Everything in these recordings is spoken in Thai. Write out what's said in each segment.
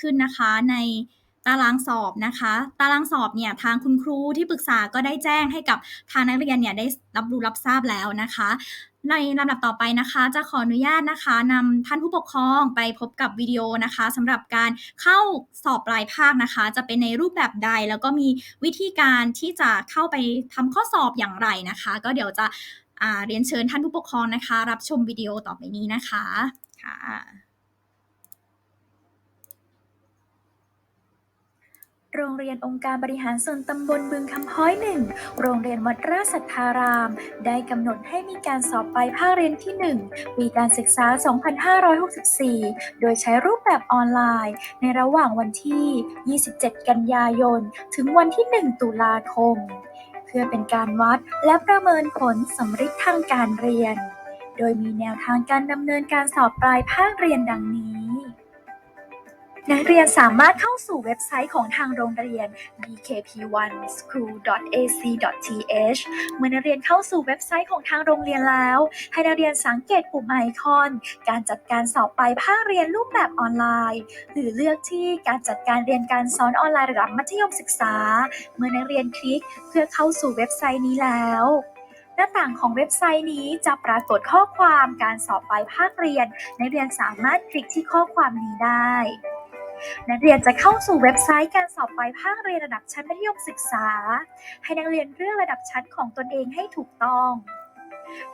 ขึ้นนะคะในตารางสอบนะคะ ตารางสอบเนี่ยทางคุณครูที่ปรึกษาก็ได้แจ้งให้กับทางนักเรียนเนี่ยได้รับรู้รับทราบแล้วนะคะ ในลำดับต่อไปนะคะ จะขออนุญาตนะคะนำท่านผู้ปกครองไปพบกับวิดีโอนะคะสำหรับการเข้าสอบปลายภาคนะคะ จะเป็นในรูปแบบใด แล้วก็มีวิธีการที่จะเข้าไปทำข้อสอบอย่างไรนะคะ ก็เดี๋ยวจะเรียนเชิญท่านผู้ปกครองนะคะ รับชมวิดีโอต่อไปนี้นะคะค่ะ โรงเรียนองค์การบริหารส่วนตำบลบึงคำพ้อยหนึ่ง โรงเรียนวัดราชสัทธาราม ได้กำหนดให้มีการสอบปลายภาคเรียนที่ 1 ปีการศึกษา 2564 โดยใช้รูปแบบออนไลน์ ในระหว่างวันที่ 27 กันยายน ถึงวันที่ 1 ตุลาคม เพื่อเป็นการวัดและประเมินผลสำฤทธิ์ทางการเรียน โดยมีแนวทางการดำเนินการสอบปลายภาคเรียนดังนี้ นักเรียนสามารถเข้าสู่เว็บไซต์ของทางโรงเรียน bkp1school.ac.th เมื่อนักเรียนเข้าสู่เว็บไซต์ของทางโรงเรียนแล้ว ให้นักเรียนสังเกตปุ่มไอคอน การจัดการสอบปลายภาคเรียนรูปแบบออนไลน์ หรือเลือกที่การจัดการเรียนการสอนออนไลน์ระดับมัธยมศึกษา เมื่อนักเรียนคลิกเพื่อเข้าสู่เว็บไซต์นี้แล้วหน้าต่างของเว็บไซต์นี้จะปรากฏข้อความการสอบปลายภาคเรียน นักเรียนสามารถคลิกที่ข้อความนี้ได้ นักเรียนจะเข้าสู่เว็บไซต์การสอบปลายภาคเรียนระดับชั้นมัธยมศึกษา ให้นักเรียนเลือกระดับชั้นของตนเองให้ถูกต้อง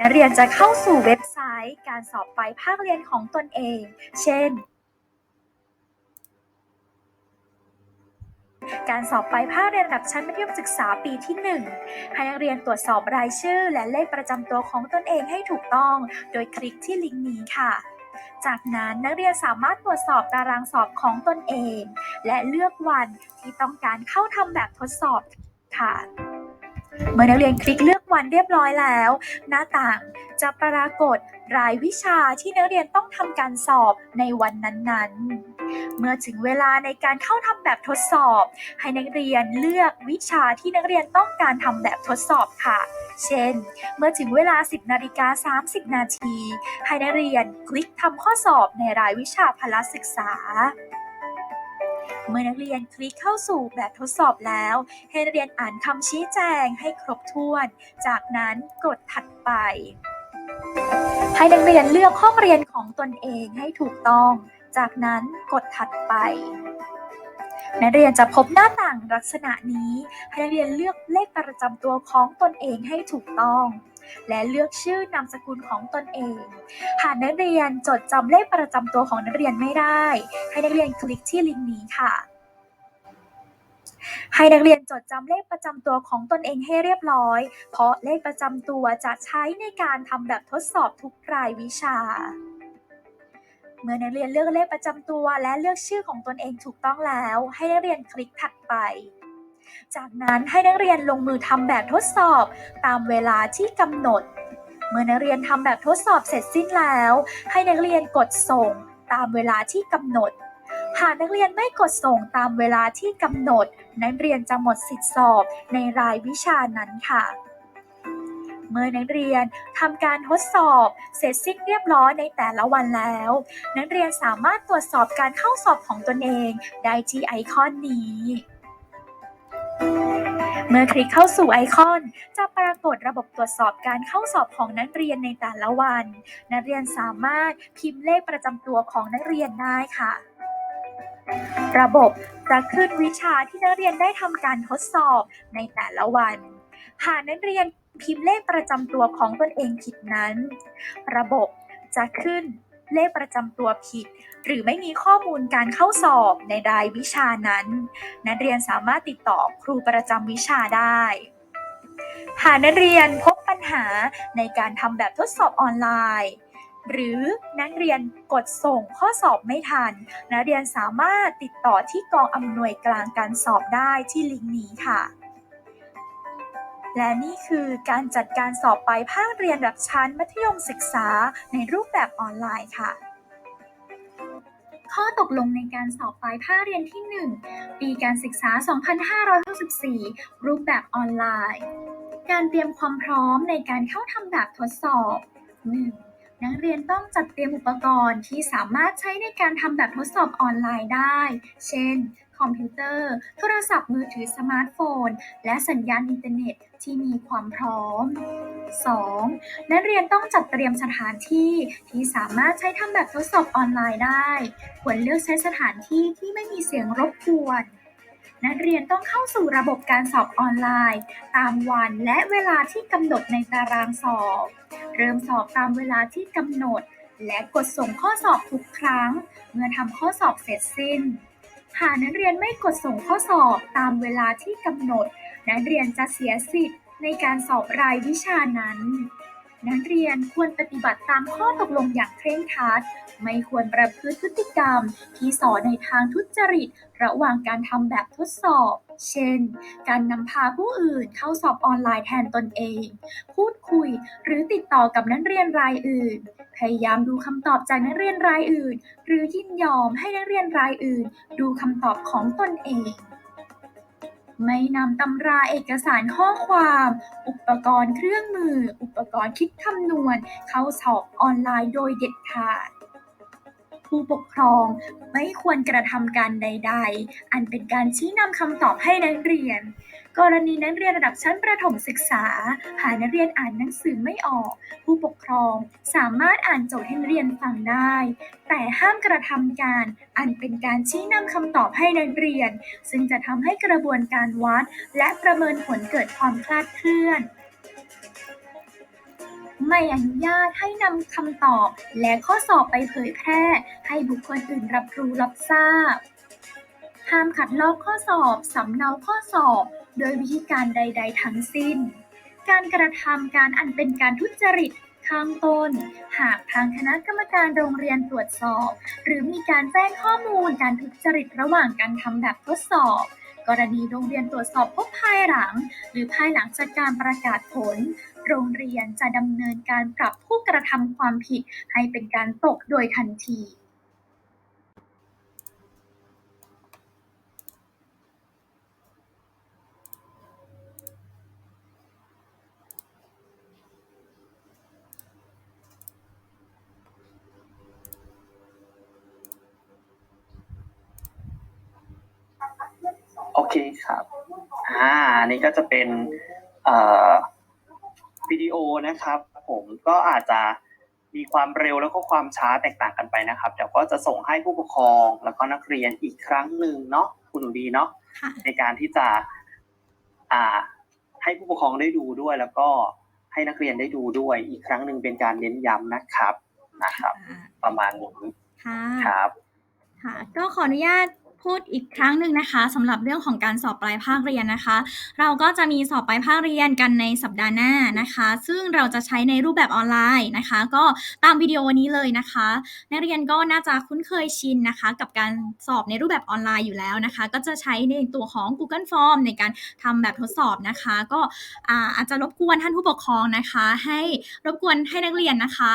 นักเรียนจะเข้าสู่เว็บไซต์การสอบปลายภาคเรียนของตนเอง เช่น การสอบปลายภาคเรียนระดับชั้นมัธยมศึกษาปีที่ 1 ให้นักเรียนตรวจสอบรายชื่อ และเลขประจำตัวของตนเองให้ถูกต้อง โดยคลิกที่ลิงก์นี้ค่ะ จากนั้นนักเรียนสามารถตรวจสอบตารางสอบของตนเอง และเลือกวันที่ต้องการเข้าทำแบบทดสอบค่ะ เมื่อนักเรียนคลิกเลือกวันเรียบร้อยแล้ว หน้าต่างจะปรากฏ รายวิชาที่นักเรียนต้องทำการสอบในวันนั้นๆ เมื่อถึงเวลาในการเข้าทำแบบทดสอบ ให้นักเรียนเลือกวิชาที่นักเรียนต้องการทำแบบทดสอบค่ะ เช่น เมื่อถึงเวลา 10นาฬิกา30 นาที ให้นักเรียนคลิกทำข้อสอบในรายวิชาพละศึกษาเมื่อนักเรียนคลิกเข้าสู่แบบทดสอบแล้ว ให้นักเรียนอ่านคำชี้แจงให้ครบถ้วน จากนั้นกดถัดไป ให้นักเรียนเลือกห้องเรียนของตนเองให้ถูกต้อง จากนั้นกดถัดไป นักเรียนจะพบหน้าต่างลักษณะนี้ ให้นักเรียนเลือกเลขประจำตัวของตนเองให้ถูกต้อง และเลือกชื่อนามสกุลของตนเอง หากนักเรียนจดจำเลขประจำตัวของนักเรียนไม่ได้ ให้นักเรียนคลิกที่ลิงก์นี้ค่ะ ให้นักเรียนจดจำเลขประจำตัวของตนเองให้เรียบร้อย เพราะเลขประจำตัวจะใช้ในการทำแบบทดสอบทุกรายวิชา เมื่อนักเรียนเลือกเลขประจำตัวและเลือกชื่อของตนเองถูกต้องแล้ว ให้นักเรียนคลิกถัดไป จากนั้นให้นักเรียนลงมือทำแบบทดสอบตามเวลาที่กำหนด เมื่อนักเรียนทำแบบทดสอบเสร็จสิ้นแล้ว ให้นักเรียนกดส่งตามเวลาที่กำหนด หากนักเรียนไม่กดส่งตามเวลาที่กำหนด นักเรียนจะหมดสิทธิสอบในรายวิชานั้นค่ะ เมื่อนักเรียนทำการทดสอบเสร็จสิ้นเรียบร้อยในแต่ละวันแล้ว นักเรียนสามารถตรวจสอบการเข้าสอบของตนเองได้ที่ไอคอนนี้เมื่อคลิกเข้าสู่ไอคอน จะปรากฏระบบตรวจสอบการเข้าสอบของนักเรียนในแต่ละวัน นักเรียนสามารถพิมพ์เลขประจำตัวของนักเรียนได้ค่ะ ระบบจะขึ้นวิชาที่นักเรียนได้ทำการทดสอบในแต่ละวัน หากนักเรียนพิมพ์เลขประจำตัวของตนเองผิดนั้น ระบบจะขึ้นเลขประจำตัวผิด หรือไม่มีข้อมูลการเข้าสอบในรายวิชานั้น นักเรียนสามารถติดต่อครูประจำวิชาได้ หากนักเรียนพบปัญหาในการทำแบบทดสอบออนไลน์ หรือนักเรียนกดส่งข้อสอบไม่ทัน นักเรียนสามารถติดต่อที่กองอำนวยกลารการสอบได้ที่ลิงก์นี้ค่ะ และนี่คือการจัดการสอบปลายภาคเรียนระดับชั้นมัธยมศึกษาในรูปแบบออนไลน์ค่ะข้อตกลงในการสอบปลายภาคเรียนที่ 1 ปีการศึกษา 2564 รูปแบบออนไลน์ การเตรียมความพร้อมในการเข้าทำแบบทดสอบ 1. นักเรียนต้องจัดเตรียมอุปกรณ์ที่สามารถใช้ในการทำแบบทดสอบออนไลน์ได้ เช่น คอมพิวเตอร์ โทรศัพท์มือถือสมาร์ทโฟน และสัญญาณอินเทอร์เน็ตที่มีความพร้อม 2. นักเรียนต้องจัดเตรียมสถานที่ที่สามารถใช้ทำแบบทดสอบออนไลน์ได้ ควรเลือกใช้สถานที่ที่ไม่มีเสียงรบกวน นักเรียนต้องเข้าสู่ระบบการสอบออนไลน์ ตามวันและเวลาที่กำหนดในตารางสอบ เริ่มสอบตามเวลาที่กำหนด และกดส่งข้อสอบทุกครั้ง เมื่อทำข้อสอบเสร็จสิ้น หากนักเรียนไม่กดส่งข้อสอบตามเวลาที่กำหนด นักเรียนจะเสียสิทธิ์ในการสอบรายวิชานั้น นักเรียนควรปฏิบัติตามข้อตกลงอย่างเคร่งครัด ไม่ควรประพฤติพฤติกรรม ที่สอนในทางทุจริต ระหว่างการทำแบบทดสอบ เช่น การนำพาผู้อื่นเข้าสอบออนไลน์แทนตนเอง พูดคุยหรือติดต่อกับนักเรียนรายอื่น พยายามดูคำตอบจากนักเรียนรายอื่น หรือยินยอมให้นักเรียนรายอื่น ดูคำตอบของตนเอง ไม่นำตำราเอกสารข้อความ อุปกรณ์เครื่องมือ อุปกรณ์คิดคำนวณ เข้าสอบออนไลน์โดยเด็ดขาดผู้ปกครองไม่ควรกระทำการใด ๆ อันเป็นการชี้นำคำตอบให้นักเรียน กรณีนักเรียนระดับชั้นประถมศึกษา หากนักเรียนอ่านหนังสือไม่ออก ผู้ปกครองสามารถอ่านโจทย์ให้นักเรียนฟังได้ แต่ห้ามกระทำการอันเป็นการชี้นำคำตอบให้นักเรียน ซึ่งจะทำให้กระบวนการวัด และประเมินผลเกิดความคลาดเคลื่อนไม่อนุญาตให้นำคำตอบและข้อสอบไปเผยแพร่ ให้บุคคลอื่นรับรู้รับทราบ ห้ามขัดลอกข้อสอบ สำเนาข้อสอบ โดยวิธีการใด ๆ ทั้งสิ้น การกระทำการอันเป็นการทุจริตข้างต้น หากทางคณะกรรมการโรงเรียนตรวจสอบ หรือมีการแจ้งข้อมูลการทุจริตระหว่างการทำแบบทดสอบ กรณีโรงเรียนตรวจสอบพบภายหลัง หรือภายหลังจากการประกาศผล โรงเรียนจะดำเนินการปรับผู้กระทำความผิดให้เป็นการตกโดยทันที เคครับ อ่าอันนี้ก็จะเป็นเอ่อวิดีโอนะครับ ผมก็อาจจะมีความเร็วแล้วก็ความช้าแตกต่างกันไปนะครับ เดี๋ยวก็จะส่งให้ผู้ปกครองแล้วก็นักเรียนอีกครั้งหนึ่งเนาะคุณหนูดีเนาะค่ะ ในการที่จะ อ่า ให้ผู้ปกครองได้ดูด้วย แล้วก็ให้นักเรียนได้ดูด้วย อีกครั้งหนึ่งเป็นการเน้นย้ำนะครับนะครับ ประมาณนี้ค่ะ ครับ ค่ะ ก็ขออนุญาต พูดอีกครั้งหนึ่งนะคะสำหรับเรื่องของการสอบปลายภาคเรียนนะคะ เราก็จะมีสอบปลายภาคเรียนกันในสัปดาห์หน้านะคะ ซึ่งเราจะใช้ในรูปแบบออนไลน์นะคะ ก็ตามวิดีโอนี้เลยนะคะนักเรียนก็น่าจะคุ้นเคยชินนะคะ กับการสอบในรูปแบบออนไลน์อยู่แล้วนะคะ ก็จะใช้ในตัวของ Google Form ในการทำแบบทดสอบนะคะ ก็อาจจะรบกวนท่านผู้ปกครองนะคะ ให้รบกวนให้นักเรียนนะคะ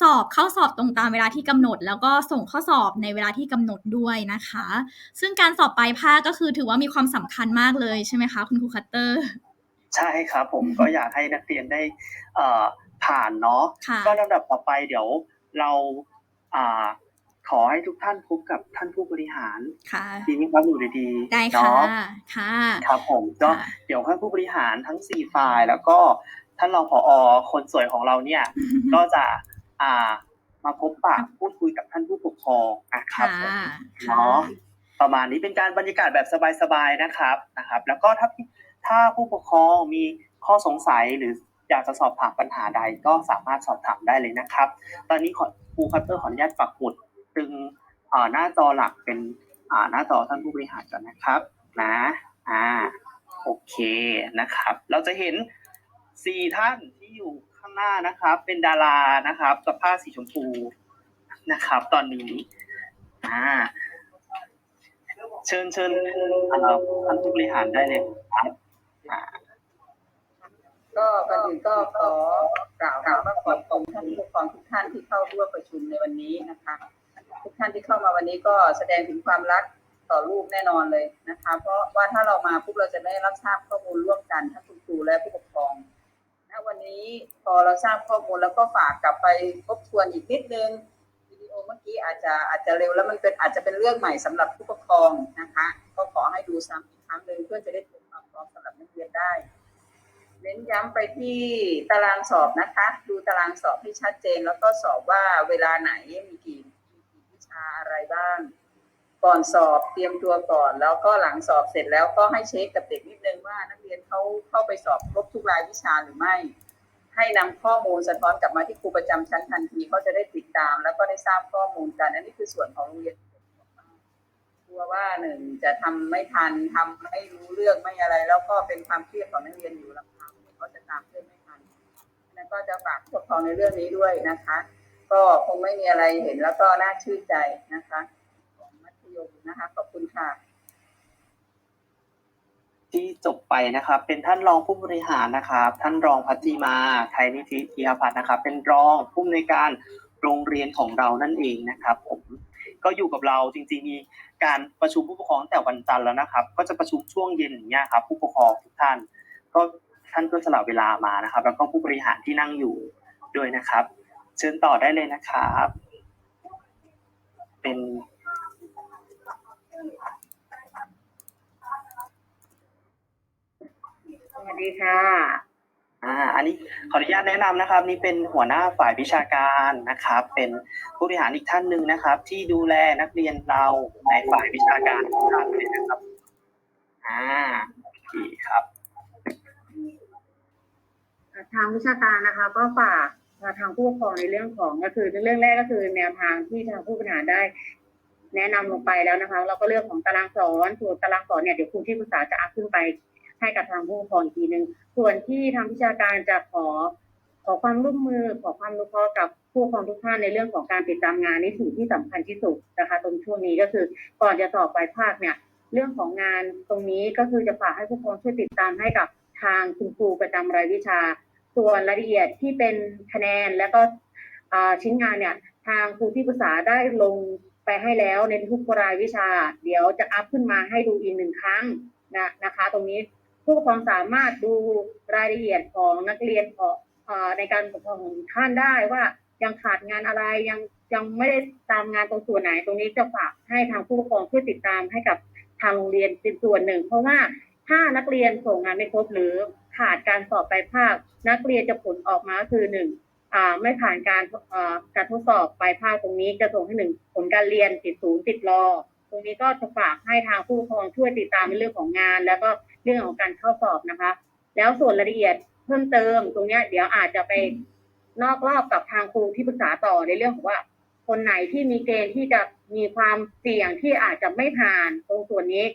สอบเข้าสอบตรงตามเวลาที่กำหนด แล้วก็ส่งข้อสอบในเวลาที่กำหนดด้วยนะคะ ซึ่งการสอบปลายภาคก็คือถือว่ามีความสำคัญมากเลยใช่ไหมคะ คุณครูคัตเตอร์ ใช่ครับผมก็อยากให้นักเรียนได้เอ่อผ่านเนาะค่ะก็ลำดับต่อไปเดี๋ยวเราอ่าขอให้ทุกท่านพบกับท่านผู้บริหารค่ะดีไหมครับอยู่ดีๆได้ค่ะเนาะค่ะครับผมก็ค่ะเดี๋ยวท่านผู้บริหารทั้งสี่ฝ่ายแล้วก็ท่านรองผอ คนสวยของเราเนี่ย ก็จะ อ่า มาพบปะพูดคุยกับท่านผู้ปกครองอะครัค่ะบผมค่ะเนาะประมาณนี้เป็นการบรรยากาศแบบสบายๆนะครับนะครับ แล้วก็ถ้าถ้าผู้ปกครองมีข้อสงสัยหรืออยากจะสอบถามปัญหาใดก็สามารถสอบถามได้เลยนะครับ ตอนนี้ขอครูคัตเตอร์ขออนุญาตปักหมุดตึงอ่าหน้าจอหลักเป็นอ่าหน้าจอท่านผู้บริหารก่อนนะครับ นะอ่าโอเคนะครับ เราจะเห็นสี่ท่านที่อยู่ ข้างหน้านะครับ เป็นดารานะครับ กับผ้าสีชมพูนะครับ ตอนนี้อ่าเชิญเชิญท่านผู้บริหารได้เลยครับก็ก่อนอื่นก็ขอกล่าวคำว่าขอบคุณท่านผู้ปกครองทุกท่านที่เข้าร่วมประชุมในวันนี้นะคะทุกท่านที่เข้ามาวันนี้ก็แสดงถึงความรักต่อลูกแน่นอนเลยนะคะ เพราะว่าถ้าเรามาปุ๊บเราจะไม่รับทราบข้อมูลร่วมกันทั้งคุณครูและผู้ปกครอง วันนี้พอเราทราบข้อมูลแล้วก็ฝากกลับไปทบทวนอีกนิดนึงวิดีโอเมื่อกี้อาจจะอาจจะเร็วแล้วมันเป็นอาจจะเป็นเรื่องใหม่สำหรับผู้ปกครองนะคะ ก็ขอให้ดูซ้ำอีกครั้งหนึ่งเพื่อจะได้เตรียมความพร้อมสำหรับนักเรียนได้เน้นย้ำไปที่ตารางสอบนะคะ ดูตารางสอบให้ชัดเจน แล้วก็สอบว่าเวลาไหนมีกี่มีกี่วิชาอะไรบ้าง ก่อนสอบเตรียมตัวก่อน แล้วก็หลังสอบเสร็จแล้วก็ให้เช็คกับเด็กนิดนึงว่านักเรียนเขาเข้าไปสอบครบทุกรายวิชาหรือไม่ ให้นำข้อมูลสะท้อนกลับมาที่ครูประจำชั้นทันทีเขาจะได้ติดตาม แล้วก็ได้ทราบข้อมูลกันอันนี้คือส่วนของโรงเรียนกลัวว่าหนึ่งจะทำไม่ทันทำไม่รู้เรื่องไม่อะไร แล้วก็เป็นความเครียดของนักเรียนอยู่ลำพังเขาจะตามเพื่อนไม่ทันแล้วก็จะฝากปกครองในเรื่องนี้ด้วยนะคะ ก็คงไม่มีอะไรเห็นแล้วก็น่าชื่นใจนะคะ ของมัธยมนะคะขอบคุณค่ะ ที่จบไปนะครับ เป็นท่านรองผู้บริหารนะครับ ท่านรองพัชจีมาไทยนิธิธีรพัฒน์นะครับ เป็นรองผู้อำนวยการโรงเรียนของเรานั่นเองนะครับ ผมก็อยู่กับเราจริงๆมีการประชุมผู้ปกครองตั้งแต่วันจันทร์แล้วนะครับ ก็จะประชุมช่วงเย็นอย่างเงี้ยครับ ผู้ปกครองทุกท่าน ก็ท่านก็สละเวลามานะครับ แล้วก็ผู้บริหารที่นั่งอยู่ด้วยนะครับ เชิญต่อได้เลยนะครับ เป็น วัสดีค่ะอ่าอันนี้ขออนุญาตแนะนำนะครับ นี่เป็นหัวหน้าฝ่ายวิชาการนะครับ เป็นผู้บริหารอีกท่านหนึ่งนะครับ ที่ดูแลนักเรียนเราในฝ่ายวิชาการทุกท่านเลยนะครับอ่าโอเคครับ ทางวิชาการนะคะ ก็ฝากทางผู้ปกครองในเรื่องของก็คือเรื่องแรกก็คือแนวทางที่ทางผู้บริหารได้ แนะนำลงไปแล้วนะคะแล้วก็เรื่องของตารางสอนส่วนตารางสอนเนี่ยเดี๋ยวครูที่ปรึกษาจะอัพขึ้นไป ให้กับทางผู้ปกครองอีกทีหนึ่งส่วนที่ทางวิชาการจะขอขอความร่วมมือขอความรู้เคราะห์กับผู้ปกครองทุกท่านในเรื่องของการติดตามงานนี่สิ่งที่สำคัญที่สุดนะคะตรงช่วงนี้ก็คือก่อนจะสอบปลายภาคเนี่ยเรื่องของงานตรงนี้ก็คือจะฝากให้ผู้ปกครองช่วยติดตามให้กับทางคุณครูประจำรายวิชา ส่วนรายละเอียดที่เป็นคะแนนแล้วก็ชิ้นงานเนี่ยทางครูที่ปรึกษาได้ลงไปให้แล้วในทุกรายวิชา เดี๋ยวจะอัพขึ้นมาให้ดูอีกหนึ่งครั้งนะนะคะ ตรงนี้ ผู้ปกครองสามารถดูรายละเอียดของนักเรียนของในการปกครองของท่านได้ว่ายังขาดงานอะไรยังยังไม่ได้ตามงานตรงส่วนไหน ตรงนี้จะฝากให้ทางผู้ปกครองช่วยติดตามให้กับทางโรงเรียนเป็นส่วนหนึ่ง เพราะว่าถ้านักเรียนส่งงานไม่ครบหรือขาดการสอบปลายภาค นักเรียนจะผลออกมาคือหนึ่งไม่ผ่านการการทดสอบปลายภาคตรงนี้จะส่งให้หนึ่งผลการเรียนติดศูนย์ติดรอตรงนี้ก็จะฝากให้ทางผู้ปกครองช่วยติดตามในเรื่องของงาน แล้วก็ เรื่องของการเข้าสอบนะคะ แล้วส่วนรายละเอียดเพิ่มเติมตรงเนี้ยเดี๋ยวอาจจะไปนอกรอบกับทางครูที่ปรึกษาต่อในเรื่องของว่า คนไหนที่มีเกณฑ์ที่จะมีความเสี่ยงที่อาจจะไม่ผ่านตรงส่วนนี้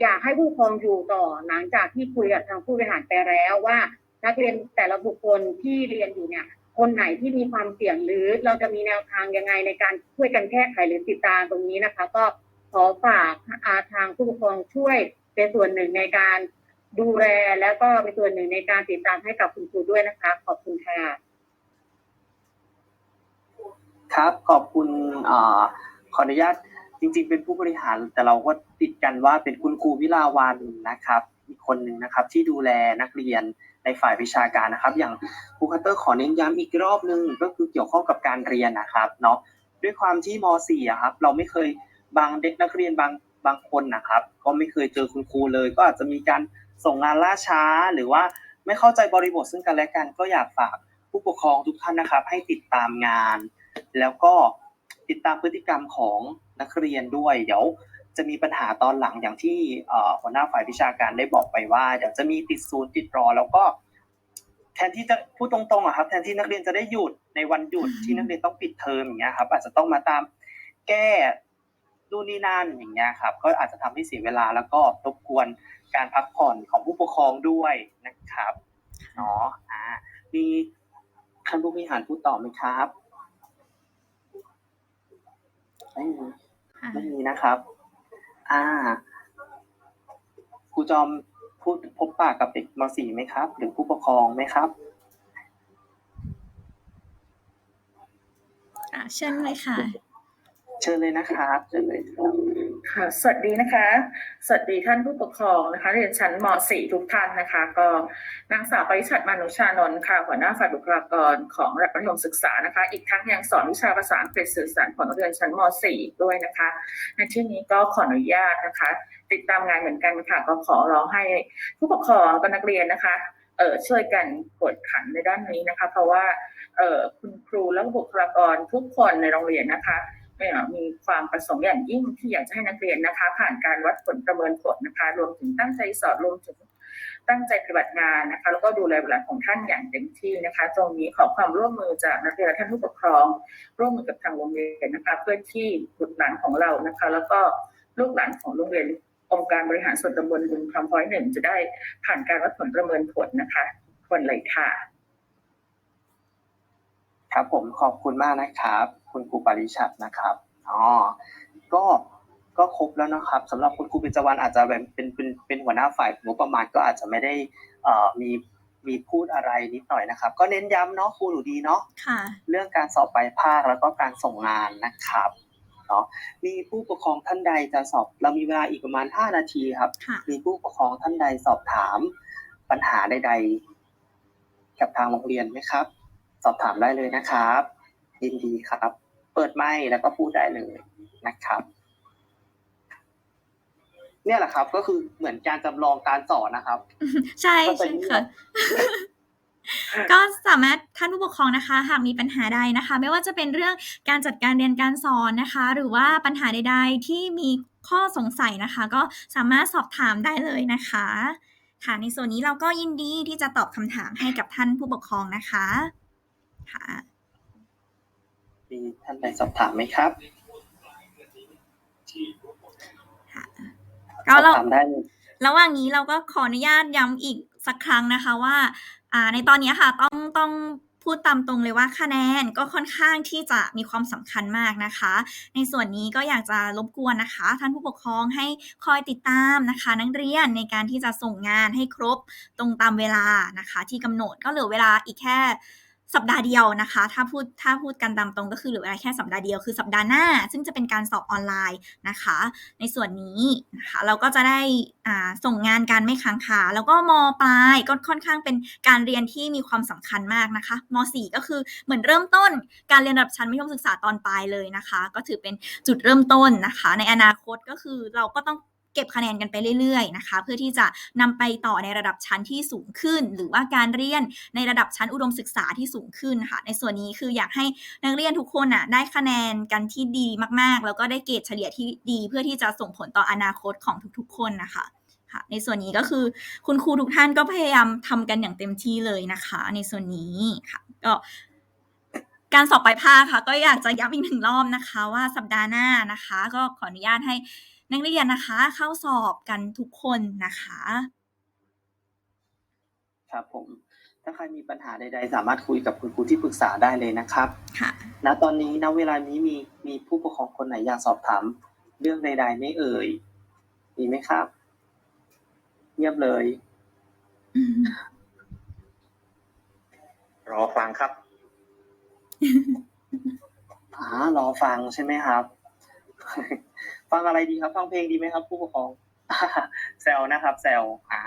อยากให้ผู้ปกครองอยู่ต่อหลังจากที่คุยกับทางผู้บริหารไปแล้วว่า นักเรียนแต่ละบุคคลที่เรียนอยู่เนี่ย คนไหนที่มีความเสี่ยงหรือเราจะมีแนวทางยังไงในการช่วยกันแก้ไขหรือติดตามตรงนี้นะคะ ก็ขอฝากอาทางผู้ปกครองช่วยเป็นส่วนหนึ่งในการ ดูแลแล้วก็เป็นส่วนหนึ่งในการติดตามให้กับคุณครูด้วยนะคะ ขอบคุณค่ะครับขอบคุณอขออนุญาตจริง ๆ เป็นผู้บริหาร แต่เราก็ติดกันว่าเป็นคุณครูวิลาวันนะครับอีกคนหนึ่งนะครับ ที่ดูแลนักเรียนในฝ่ายวิชาการนะครับ อย่างครูคัตเตอร์ขอเน้นย้ำอีกรอบนึงก็คือเกี่ยวข้องกับการเรียนนะครับเนาะด้วยความที่ม .4 อะครับ เราไม่เคยบางเด็กนักเรียนบางบางคนนะครับ ก็ไม่เคยเจอคุณครูเลย ก็อาจจะมีการ ส่งงานล่าช้าหรือว่าไม่เข้าใจบริบทซึ่งกันและกัน ก็อยากฝากผู้ปกครองทุกท่านนะครับ ให้ติดตามงาน แล้วก็ติดตามพฤติกรรมของนักเรียนด้วย เดี๋ยวจะมีปัญหาตอนหลังอย่างที่เอ่อหัวหน้าฝ่ายวิชาการได้บอกไปว่าเดี๋ยวจะมีติดศูนย์ติดรอ แล้วก็ แทนที่จะพูดตรงๆอะครับ แทนที่นักเรียนจะได้หยุดในวันหยุดที่นักเรียนต้องปิดเทอมอย่างเงี้ยครับ อาจจะต้องมาตามแก้ดูนนี่นั่นอย่างเงี้ยครับ ก็อาจจะทำให้เสียเวลาแล้วก็รบกวน การพักผ่อนของผู้ปกครองด้วยนะครับเนาะอ่ามีท่านผู้บริหารพูดต่อไหมครับไม่มีค่ะไม่มีนะครับ อ่าครูจอมพูดพบปากกับเด็กม .4 ไหมครับ หรือผู้ปกครองไหมครับอะเชิญเลยค่ะ เชิญเลยนะครับเชิญเลยค่ะ สวัสดีนะคะ สวัสดีท่านผู้ปกครองนะคะ เรียนชั้นม .4 ทุกท่านนะคะ ก็นางสาวปริชัดมานุชานนท์ค่ะ หัวหน้าฝ่ายบุคลากรของระดับมัธยมศึกษานะคะ อีกทั้งยังสอนวิชาภาษาอังกฤษสื่อสารของนักเรียนชั้นม .4 ด้วยนะคะ ในที่นี้ก็ขออนุญาตนะคะ ติดตามงานเหมือนกันค่ะ ก็ขอร้องให้ผู้ปกครองและก็นักเรียนนะคะเออช่วยกันกดขันในด้านนี้นะคะ เพราะว่าเออคุณครูและบุคลากรทุกคนในโรงเรียนนะคะ มีความประสงค์อย่างยิ่งที่อยากจะให้นักเรียนนะคะ ผ่านการวัดผลประเมินผลนะคะ รวมถึงตั้งใจสอนรวมถึงตั้งใจปฏิบัติงานนะคะ แล้วก็ดูแลเวลาของท่านอย่างเต็มที่นะคะ ตรงนี้ขอความร่วมมือจากนักเรียนและท่านผู้ปกครอง ร่วมมือกับทางโรงเรียนนะคะ เพื่อที่บุตรหลานของเรานะคะ แล้วก็ลูกหลานของโรงเรียนองค์การบริหารส่วนตำบลบึงคำพ้อยหนึ่งจะได้ผ่านการวัดผลประเมินผลนะคะคนเลยค่ะ ครับผมขอบคุณมากนะครับ คุณครูปริชัดนะครับอ๋อก็ก็ครบแล้วนะครับสำหรับคุณครูเบญจวรรณอาจจะแบบเป็นเป็นเป็นหัวหน้าฝ่ายงบประมาณก็อาจจะไม่ได้เอ่อมีมีพูดอะไรนิดหน่อยนะครับ ก็เน้นย้ำเนาะครูหนูดีเนาะค่ะเรื่องการสอบปลายภาคแล้วก็การส่งงานนะครับเนาะมีผู้ปกครองท่านใดจะสอบเรามีเวลาอีกประมาณ 5 นาทีครับค่ะมีผู้ปกครองท่านใดสอบถามปัญหาใด ๆ กับทางโรงเรียนไหมครับ สอบถามได้เลยนะครับยินดีครับ เปิดไมค์แล้วก็พูดได้เลยนะครับ เนี่ยแหละครับ ก็คือเหมือนการจำลองการสอนนะครับ ใช่ก็จะใช่เงียบค่ะก็สามารถท่านผู้ปกครองนะคะ หากมีปัญหาใดนะคะ ไม่ว่าจะเป็นเรื่องการจัดการเรียนการสอนนะคะ หรือว่าปัญหาใด ๆ ที่มีข้อสงสัยนะคะ ก็สามารถสอบถามได้เลยนะคะ ค่ะในส่วนนี้เราก็ยินดีที่จะตอบคำถามให้กับท่านผู้ปกครองนะคะ ค่ะ มีท่านใดสอบถามไหมครับค่ะสก็อบเราถามได้เลยระหว่างนี้เราก็ขออนุญาตย้ำอีกสักครั้งนะคะว่าอ่าในตอนนี้ค่ะต้องต้องพูดตามตรงเลยว่าคะแนนก็ค่อนข้างที่จะมีความสำคัญมากนะคะ ในส่วนนี้ก็อยากจะรบกวนนะคะ ท่านผู้ปกครองให้คอยติดตามนะคะ นักเรียนในการที่จะส่งงานให้ครบตรงตามเวลานะคะ ที่กำหนดก็เหลือเวลาอีกแค่ สัปดาห์เดียวนะคะ ถ้าพูดถ้าพูดกันตามตรงก็คือเหลือเวลาแค่สัปดาห์เดียวคือสัปดาห์หน้า ซึ่งจะเป็นการสอบออนไลน์นะคะ ในส่วนนี้นะคะเราก็จะได้ส่งงานการไม่ค้างคาแล้วก็มปลายก็ค่อนข้างเป็นการเรียนที่มีความสำคัญมากนะคะม .4 ก็คือเหมือนเริ่มต้นการเรียนระดับชั้นมัธยมศึกษาตอนปลายเลยนะคะ ก็ถือเป็นจุดเริ่มต้นนะคะ ในอนาคตก็คือเราก็ต้อง เก็บคะแนนกันไปเรื่อยๆนะคะ เพื่อที่จะนำไปต่อในระดับชั้นที่สูงขึ้น หรือว่าการเรียนในระดับชั้นอุดมศึกษาที่สูงขึ้นค่ะ ในส่วนนี้คืออยากให้นักเรียนทุกคนอะได้คะแนนกันที่ดีมากๆ แล้วก็ได้เกรดเฉลี่ยที่ดี เพื่อที่จะส่งผลต่ออนาคตของทุกๆ คนนะคะค่ะในส่วนนี้ก็คือคุณครูทุกท่านก็พยายามทำกันอย่างเต็มที่เลยนะคะ ในส่วนนี้ค่ะก็การสอบปลายภาคค่ะ ก็อยากจะย้ำอีกหนึ่งรอบนะคะ ว่าสัปดาห์หน้านะคะ ก็ขออนุญาตให้ นักเรียนนะคะเข้าสอบกันทุกคนนะคะ ครับผม ถ้าใครมีปัญหาใด ๆ สามารถคุยกับคุณครูที่ปรึกษาได้เลยนะครับ ค่ะณตอนนี้ณเวลานี้มีมีผู้ปกครองคนไหนอยากสอบถามเรื่องใดๆไหม่เอ่ยมีไหมครับ เงียบเลยรอฟังครับ อ่ารอฟังใช่ไหมครับ ฟังอะไรดีครับ ฟังเพลงดีไหมครับ ผู้ปกครองแซวนะครับแซวอ่า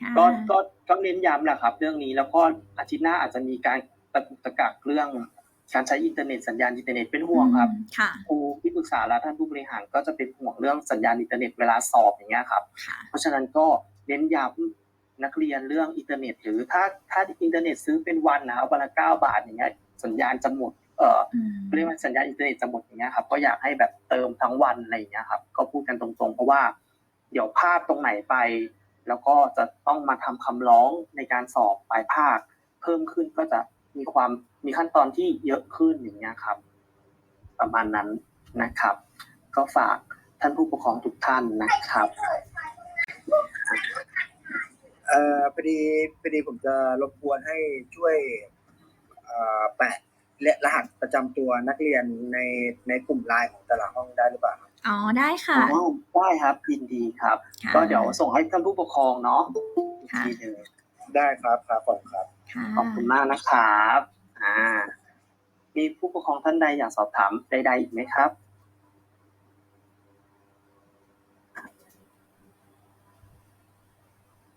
ค่ะก็ก็ก็เน้นย้ำแหละครับ เรื่องนี้แล้วก็อาทิตย์หน้าอาจจะมีการตะกุกตะกักเรื่องการใช้อินเทอร์เน็ตสัญญาณอินเทอร์เน็ตเป็นห่วงครับอืมค่ะครูที่ปรึกษาและท่านผู้บริหารก็จะเป็นห่วงเรื่องสัญญาณอินเทอร์เน็ตเวลาสอบอย่างเงี้ยครับค่ะเพราะฉะนั้นก็เน้นย้ำนักเรียนเรื่องอินเทอร์เน็ต หรือถ้าถ้าอินเทอร์เน็ตซื้อเป็นวันนะครับวันละเก้าบาทอย่างเงี้ยสัญญาณจะหมด เอ่ออืมเรียกว่าสัญญาณอินเทอร์เน็ตจะหมดอย่างเงี้ยครับก็อยากให้แบบเติมทั้งวันอะไรอย่างเงี้ยครับก็พูดกันตรงๆ เพราะว่า เดี๋ยวพลาดตรงไหนไป แล้วก็จะต้องมาทำคำร้องในการสอบปลายภาค เพิ่มขึ้นก็จะมีความมีขั้นตอนที่เยอะขึ้นอย่างเงี้ยครับ ประมาณนั้นนะครับ ก็ฝากท่านผู้ปกครองทุกท่านนะครับเอ่อพอดีพอดีผมจะรบกวนให้ช่วยเอ่อแปะ และรหัสประจำตัวนักเรียนในในกลุ่มไลน์ของแต่ละห้องได้หรือเปล่าครับอ๋อได้ค่ะ อ๋อได้ครับยินดีครับ ค่ะ ก็เดี๋ยวส่งให้ท่านผู้ปกครองเนาะอีกค่ะทีหนึงได้ครับครับผมครับ ค่ะขอบคุณมากนะครับ อ่า มีผู้ปกครองท่านใดอยากสอบถามใดๆอีกไหมครับ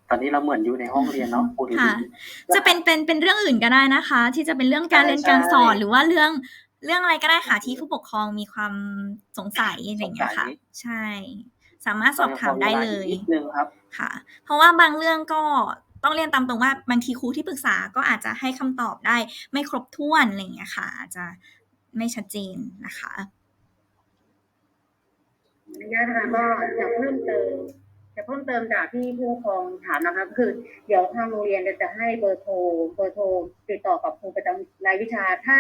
ตอนนี้เราเหมือนอยู่ในห้องเรียนเนาะครูดีค่ะ จะเป็นเป็นเป็นเรื่องอื่นก็ได้นะคะ ที่จะเป็นเรื่องการเรียนการสอนหรือว่าเรื่องเรื่องอะไรก็ได้ค่ะที่ผู้ปกครองมีความสงสัยอะไรอย่างเงี้ยค่ะ ใช่ สามารถสอบถามได้เลยนิดนึงครับค่ะ เพราะว่าบางเรื่องก็ต้องเรียนตามตรงว่าบางทีครูที่ปรึกษาก็อาจจะให้คำตอบได้ ไม่ครบถ้วนอะไรอย่างเงี้ยค่ะ อาจจะไม่ชัดเจนนะคะอนุญาตนะคะก็จะเพิ่มเติม จะเพิ่มเติมจากที่ผู้ปกครองถามนะคะคือ เดี๋ยวทางโรงเรียนจะให้เบอร์โทรเบอร์โทรติดต่อกับครูประจำรายวิชา ถ้า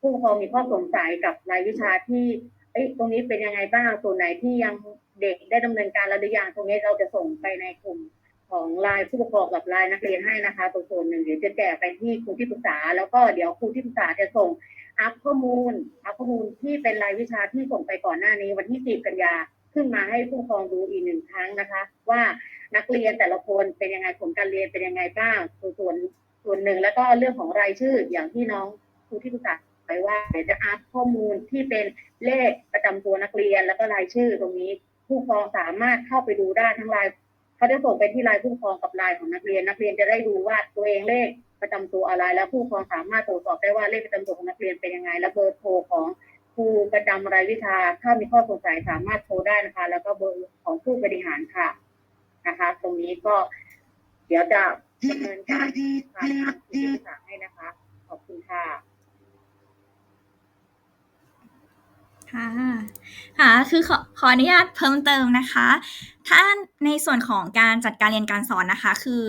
ผู้ปกครองมีข้อสงสัยกับรายวิชาที่เอ้ยตรงนี้เป็นยังไงบ้างส่วนไหนที่ยังเด็กได้ดำเนินการแล้วหรือยังตรงนี้เราจะส่งไปในกลุ่มของรายผู้ปกครองกับรายนักเรียนให้นะคะตัวส่วนหนึ่งเดี๋ยวจะแจกไปที่ครูที่ปรึกษา แล้วก็เดี๋ยวครูที่ปรึกษาจะส่งอัพข้อมูลอัพข้อมูลที่เป็นรายวิชาที่ส่งไปก่อนหน้านี้วันที่ 10 กันยา ขึ้นมาให้ผู้ปกครองดูอีกหนึ่งครั้งนะคะ ว่านักเรียนแต่ละคนเป็นยังไงผลการเรียนเป็นยังไงบ้างส่วนส่วนส่วนหนึ่งแล้วก็เรื่องของรายชื่ออย่างที่น้องครูที่ปรึกษาไปว่าเดี๋ยวจะอัพข้อมูลที่เป็นเลขประจำตัวนักเรียนแล้วก็รายชื่อตรงนี้ผู้ปกครองสามารถเข้าไปดูได้ทั้งรายเขาจะส่งไปที่รายผู้ปกครองกับรายของนักเรียน นักเรียนจะได้ดูว่าตัวเองเลขประจำตัวอะไร แล้วผู้ปกครองสามารถตรวจสอบได้ว่าเลขประจำตัวของนักเรียนเป็นยังไง และเบอร์โทรของ ครูประจำรายวิชา ถ้ามีข้อสงสัยสามารถโทรได้นะคะ แล้วก็เบอร์ของผู้บริหารค่ะนะคะ ตรงนี้ก็เดี๋ยวจะดำเนินการผ่านทางครูที่ปรึกษาให้นะคะ ขอบคุณค่ะ ค่ะค่ะคือขอขออนุญาตเพิ่มเติมนะคะ ถ้าในส่วนของการจัดการเรียนการสอนนะคะ คือ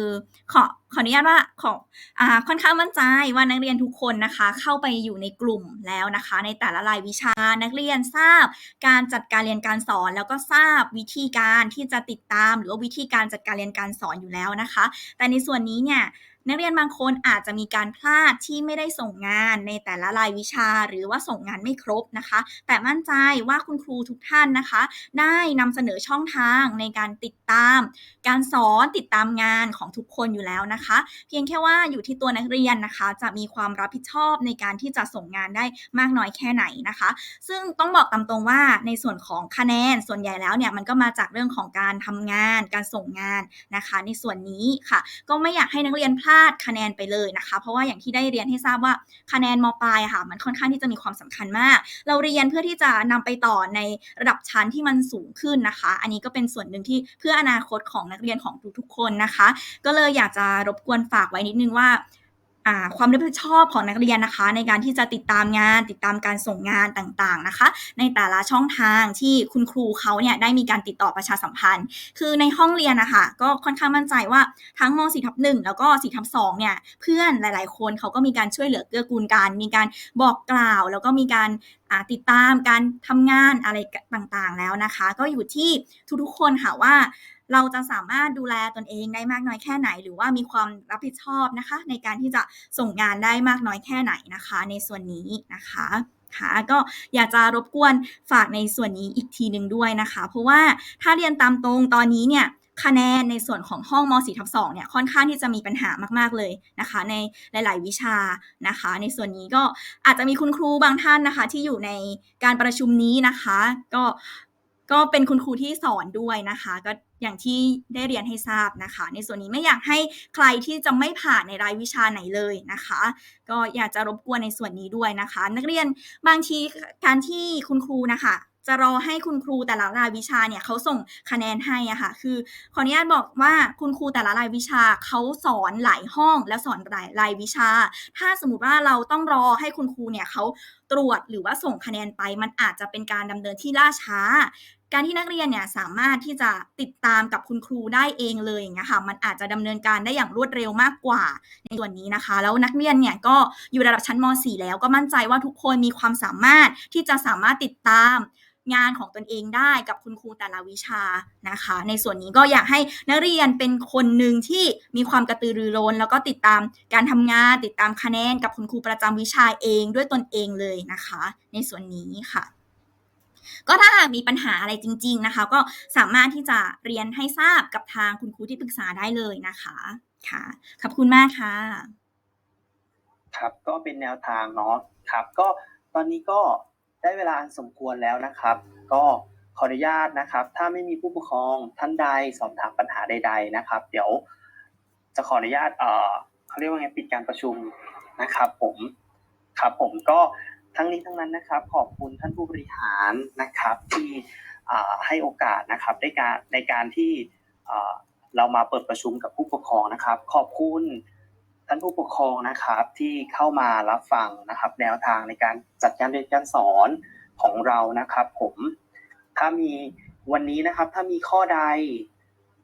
ขอขออนุญาตว่าขออ่าค่อนข้างมั่นใจว่านักเรียนทุกคนนะคะ เข้าไปอยู่ในกลุ่มแล้วนะคะ ในแต่ละรายวิชานักเรียนทราบ การจัดการเรียนการสอน แล้วก็ทราบวิธีการที่จะติดตาม หรือว่าวิธีการจัดการเรียนการสอนอยู่แล้วนะคะ แต่ในส่วนนี้เนี่ย นักเรียนบางคนอาจจะมีการพลาดที่ไม่ได้ส่งงานในแต่ละรายวิชา หรือว่าส่งงานไม่ครบนะคะ แต่มั่นใจว่าคุณครูทุกท่านนะคะ ได้นำเสนอช่องทางในการติดตาม การสอนติดตามงานของทุกคนอยู่แล้วนะคะ เพียงแค่ว่าอยู่ที่ตัวนักเรียนนะคะ จะมีความรับผิดชอบในการที่จะส่งงานได้มากน้อยแค่ไหนนะคะ ซึ่งต้องบอกตามตรงว่าในส่วนของคะแนนส่วนใหญ่แล้วเนี่ยมันก็มาจากเรื่องของการทำงาน การส่งงานนะคะ ในส่วนนี้ค่ะ ก็ไม่อยากให้นักเรียนพลาดคะแนนไปเลยนะคะ เพราะว่าอย่างที่ได้เรียนให้ทราบว่าคะแนนมปลายค่ะ มันค่อนข้างที่จะมีความสำคัญมาก เราเรียนเพื่อที่จะนำไปต่อในระดับชั้นที่มันสูงขึ้นนะคะ อันนี้ก็เป็นส่วนหนึ่งที่เพื่ออนาคตของนักเรียนของทุกๆคนนะคะ ก็เลยอยากจะรบกวนฝากไว้นิดนึงว่า ความรับผิดชอบของนักเรียนนะคะ ในการที่จะติดตามงาน ติดตามการส่งงานต่างๆนะคะ ในแต่ละช่องทางที่คุณครูเขาเนี่ยได้มีการติดต่อประชาสัมพันธ์ คือในห้องเรียนนะคะก็ค่อนข้างมั่นใจว่าทั้งม .4 ทับ1แล้วก็4ทับ2เนี่ยเพื่อนหลายๆ คนเขาก็มีการช่วยเหลือเกื้อกูลกันมีการบอกกล่าว แล้วก็มีการติดตามการทำงานอะไรต่างๆแล้วนะคะ ก็อยู่ที่ทุกๆคนค่ะว่า เราจะสามารถดูแลตนเองได้มากน้อยแค่ไหน หรือว่ามีความรับผิดชอบนะคะ ในการที่จะส่งงานได้มากน้อยแค่ไหนนะคะ ในส่วนนี้นะคะค่ะก็อยากจะรบกวนฝากในส่วนนี้อีกทีหนึ่งด้วยนะคะ เพราะว่าถ้าเรียนตามตรงตอนนี้เนี่ยคะแนนในส่วนของห้องม .4 ทับ2เนี่ยค่อนข้างที่จะมีปัญหามาก ๆ เลยนะคะ ในหลาย ๆ วิชานะคะ ในส่วนนี้ก็อาจจะมีคุณครูบางท่านนะคะ ที่อยู่ในการประชุมนี้นะคะ ก็ ก็เป็นคุณครูที่สอนด้วยนะคะ ก็อย่างที่ได้เรียนให้ทราบนะคะ ในส่วนนี้ไม่อยากให้ใครที่จะไม่ผ่านในรายวิชาไหนเลยนะคะ ก็อยากจะรบกวนในส่วนนี้ด้วยนะคะ นักเรียนบางทีการที่คุณครูนะคะจะรอให้คุณครูแต่ละรายวิชาเนี่ยเขาส่งคะแนนให้อะค่ะ คือขออนุญาตบอกว่าคุณครูแต่ละรายวิชาเขาสอนหลายห้องและสอนหลายรายวิชา ถ้าสมมติว่าเราต้องรอให้คุณครูเนี่ยเขาตรวจหรือว่าส่งคะแนนไป มันอาจจะเป็นการดำเนินที่ล่าช้า การที่นักเรียนเนี่ยสามารถที่จะติดตามกับคุณครูได้เองเลยอย่างเงี้ยค่ะมันอาจจะดำเนินการได้อย่างรวดเร็วมากกว่าในส่วนนี้นะคะ แล้วนักเรียนเนี่ยก็อยู่ระดับชั้นม .4 แล้วก็มั่นใจว่าทุกคนมีความสามารถที่จะสามารถติดตามงานของตนเองได้กับคุณครูแต่ละวิชานะคะ ในส่วนนี้ก็อยากให้นักเรียนเป็นคนหนึ่งที่มีความกระตือรือร้น แล้วก็ติดตามการทำงาน ติดตามคะแนนกับคุณครูประจำวิชาเองด้วยตนเองเลยนะคะ ในส่วนนี้ค่ะ ก็ถ้าหากมีปัญหาอะไรจริง ๆนะคะ ก็สามารถที่จะเรียนให้ทราบกับทางคุณครูที่ปรึกษาได้เลยนะคะค่ะขอบคุณมากค่ะ ครับก็เป็นแนวทางเนาะครับ ก็ตอนนี้ก็ได้เวลาอันสมควรแล้วนะครับ ก็ขออนุญาตนะครับ ถ้าไม่มีผู้ปกครองท่านใดสอบถามปัญหาใด ๆนะครับ เดี๋ยวจะขออนุญาตเอ่อเขาเรียกว่าไงปิดการประชุมนะครับ ผมครับผมก็ ทั้งนี้ทั้งนั้นนะครับ ขอบคุณท่านผู้บริหารนะครับที่ให้โอกาสนะครับในการในการที่เรามาเปิดประชุมกับผู้ปกครองนะครับ ขอบคุณท่านผู้ปกครองนะครับที่เข้ามารับฟังนะครับ แนวทางในการจัดการเรียนการสอนของเรานะครับ ผมถ้ามีวันนี้นะครับ ถ้ามีข้อใด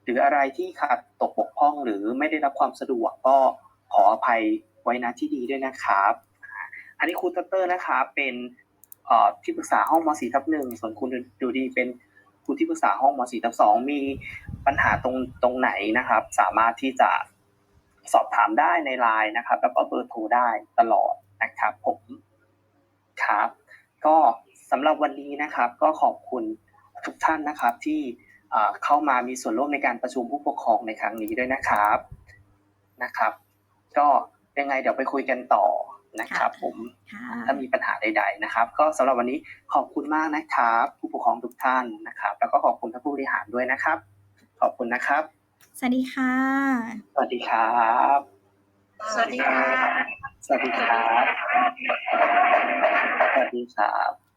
หรืออะไรที่ขาดตกบกพร่องหรือไม่ได้รับความสะดวกก็ขออภัยไว้ณที่ดีด้วยนะครับ อันนี้ครูตัตเตอร์นะครับเป็นที่ปรึกษาห้องม .4 ทับหนึ่งส่วนคุณดูดีเป็นครูที่ปรึกษาห้องม .4 ทับสองมีปัญหาตรงตรงไหนนะครับ สามารถที่จะสอบถามได้ในไลน์นะครับ แล้วก็เบอร์โทรได้ตลอดนะครับผมครับ ก็สำหรับวันนี้นะครับ ก็ขอบคุณทุกท่านนะครับที่เข้ามามีส่วนร่วมในการประชุมผู้ปกครองในครั้งนี้ด้วยนะครับนะครับ ก็ยังไงเดี๋ยวไปคุยกันต่อ นะครับผมค่ะถ้ามีปัญหาใด ๆนะครับ ก็สำหรับวันนี้ขอบคุณมากนะครับ ผู้ปกครองทุกท่านนะครับ แล้วก็ขอบคุณท่านผู้บริหารด้วยนะครับ ขอบคุณนะครับ สวัสดีค่ะ สวัสดีครับ สวัสดีค่ะ สวัสดีครับ สวัสดีครับ